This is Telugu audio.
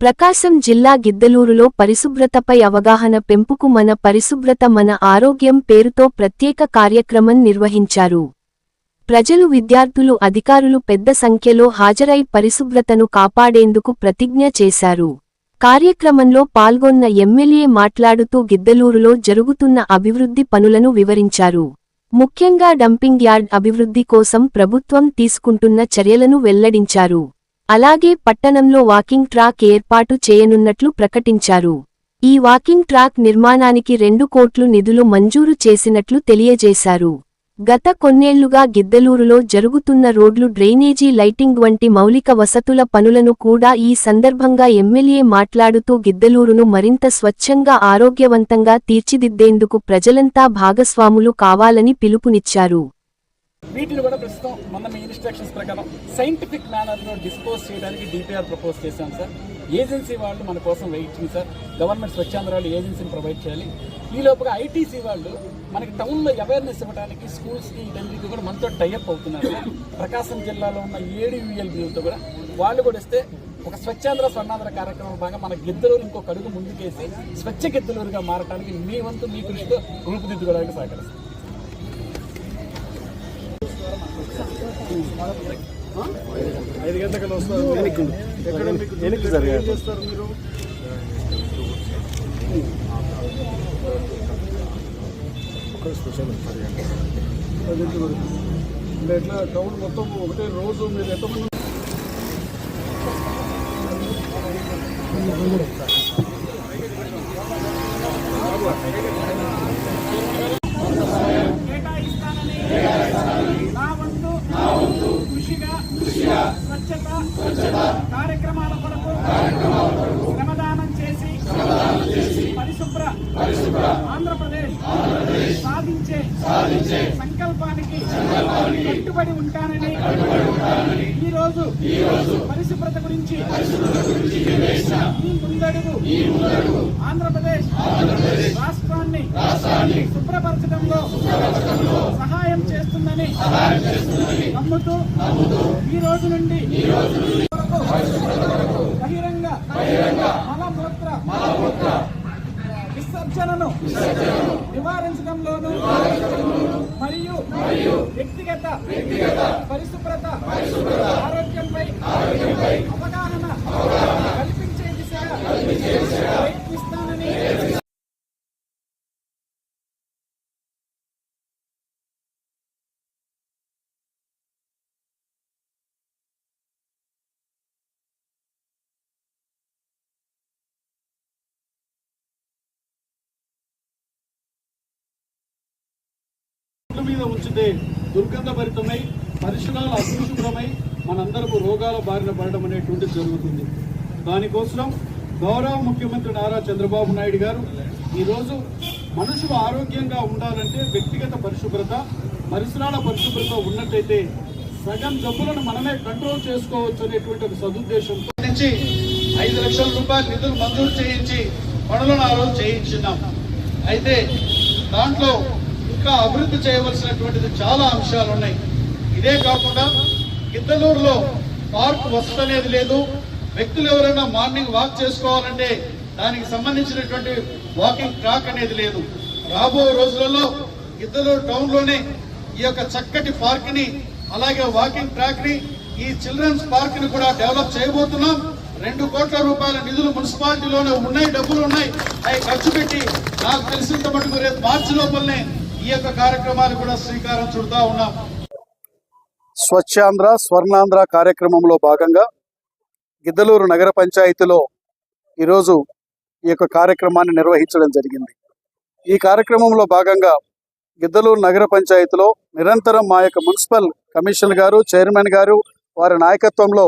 ప్రకాశం జిల్లా గిద్దలూరులో పరిశుభ్రతపై అవగాహన పెంపుకు మన పరిశుభ్రత మన ఆరోగ్యం పేరుతో ప్రత్యేక కార్యక్రమం నిర్వహించారు. ప్రజలు విద్యార్థులు అధికారులు పెద్ద సంఖ్యలో హాజరై పరిశుభ్రతను కాపాడేందుకు ప్రతిజ్ఞ చేశారు. కార్యక్రమంలో పాల్గొన్న ఎమ్మెల్యే మాట్లాడుతూ గిద్దలూరులో జరుగుతున్న అభివృద్ధి పనులను వివరించారు. ముఖ్యంగా డంపింగ్ యార్డ్ అభివృద్ధి కోసం ప్రభుత్వం తీసుకుంటున్న చర్యలను వెల్లడించారు. అలాగే పట్టణంలో వాకింగ్ ట్రాక్ ఏర్పాటు చేయనున్నట్లు ప్రకటించారు. ఈ వాకింగ్ ట్రాక్ నిర్మాణానికి రెండు కోట్లు నిధులు మంజూరు చేసినట్లు తెలియజేశారు. గత కొన్నేళ్ళుగా గిద్దలూరులో జరుగుతున్న రోడ్లు డ్రైనేజీ లైటింగ్ వంటి మౌలిక వసతుల పనులను కూడా ఈ సందర్భంగా ఎమ్మెల్యే మాట్లాడుతూ గిద్దలూరును మరింత స్వచ్ఛంగా ఆరోగ్యవంతంగా తీర్చిదిద్దేందుకు ప్రజలంతా భాగస్వాములు కావాలని పిలుపునిచ్చారు. వీటిని కూడా ప్రస్తుతం మన మీ ఇన్స్ట్రక్షన్స్ ప్రకారం సైంటిఫిక్ మేనర్లో డిస్పోజ్ చేయడానికి డిపిఆర్ ప్రపోజ్ చేశాం సార్ ఏజెన్సీ వాళ్ళు మన కోసం వెయిటింగ్ సార్ గవర్నమెంట్ స్వచ్ఛాంధ్రాలు ఏజెన్సీని ప్రొవైడ్ చేయాలి. ఈ లోపుగా ఐటీసీ వాళ్ళు మనకి టౌన్లో అవేర్నెస్ ఇవ్వడానికి స్కూల్స్కి ఇటన్నిటికి కూడా మనతో టైఅప్ అవుతున్నారు సార్ ప్రకాశం జిల్లాలో ఉన్న ఏడు యూఎల్బీలతో కూడా వాళ్ళు కూడా ఇస్తే ఒక స్వచ్ఛాంధ్ర స్వర్ణాంధ్ర కార్యక్రమం భాగంగా మన గిద్దలూరు ఇంకొక అడుగు ముందుకేసి స్వచ్ఛ గిద్దలూరుగా మారడానికి మీ వంతు మీ కృషితో రూపుదిద్దుకోవడానికి సహకరిస్తారు ఐదు గంటలకు వస్తారు ఎక్కడ మీకు ఏం చేస్తారు మీరు పదింటి వరకు అంటే ఎట్లా టౌన్ మొత్తం ఒకటే రోజు మీరు ఎంతమంది పరిశుభ్ర ఆంధ్రప్రదేశ్ సాధించే సాధించే సంకల్పానికి సంకల్పానికి కట్టుబడి ఉంటానని ఈ రోజు ఈ రోజు పరిశుభ్రత గురించి పరిశుభ్రత గురించి ఈ ముందడుగు ఈ ముందడుగు ఆంధ్రప్రదేశ్ ఆంధ్రప్రదేశ్ రాష్ట్రాన్ని రాష్ట్రాన్ని శుభ్రపరచడంలో శుభ్రపరచడంలో సహాయం చేస్తుందని సహాయం చేస్తుందని నమ్ముతూ నమ్ముతూ ఈ రోజు నుండి ఈ రోజు నుండి బహిరంగ బహిరంగ విసర్జనను నివారించడంలోను మరియు వ్యక్తిగత పరిశుభ్రత ఆరోగ్యంపై మీద ఉంచితే దుర్గంధభరితమై పరిసరాలు అపరిశుభ్రమై మనందరము రోగాల బారిన పడడం అనేటువంటిది జరుగుతుంది. దానికోసం గౌరవ ముఖ్యమంత్రి నారా చంద్రబాబు నాయుడు గారు ఈరోజు మనుషులు ఆరోగ్యంగా ఉండాలంటే వ్యక్తిగత పరిశుభ్రత పరిసరాల పరిశుభ్రత ఉన్నట్టయితే సగం జబ్బులను మనమే కంట్రోల్ చేసుకోవచ్చు అనేటువంటి ఒక సదుద్దేశంతో నుంచి ఐదు లక్షల రూపాయలు నిధులు మంజూరు చేయించి పనులను ఆ రోజు చేయించున్నాం. అయితే దాంట్లో ఇంకా అభివృద్ధి చేయవలసినటువంటిది చాలా అంశాలు ఉన్నాయి. ఇదే కాకుండా గిద్దలూరులో పార్క్ వసతి అనేది లేదు. వ్యక్తులు ఎవరైనా మార్నింగ్ వాక్ చేసుకోవాలంటే దానికి సంబంధించినటువంటి వాకింగ్ ట్రాక్ అనేది లేదు. రాబో రోజులలో గిద్దలూరు టౌన్లోనే ఈ యొక్క చక్కటి పార్క్ని అలాగే వాకింగ్ ట్రాక్ని ఈ చిల్డ్రన్స్ పార్క్ని కూడా డెవలప్ చేయబోతున్నాం. రెండు కోట్ల రూపాయల నిధులు మున్సిపాలిటీలోనే ఉన్నాయి డబ్బులు ఉన్నాయి. అవి ఖర్చు పెట్టి నాకు తెలిసినంత మటుకు రేపు మార్చి లోపలనే ఈ యొక్క కార్యక్రమాలు కూడా శ్రీకారం చుడతా ఉన్నాం. స్వచ్ఛాంధ్ర స్వర్ణాంధ్ర కార్యక్రమంలో భాగంగా గిద్దలూరు నగర పంచాయతీలో ఈరోజు ఈ యొక్క కార్యక్రమాన్ని నిర్వహించడం జరిగింది. ఈ కార్యక్రమంలో భాగంగా గిద్దలూరు నగర పంచాయతీలో నిరంతరం మా యొక్క మున్సిపల్ కమిషనర్ గారు చైర్మన్ గారు వారి నాయకత్వంలో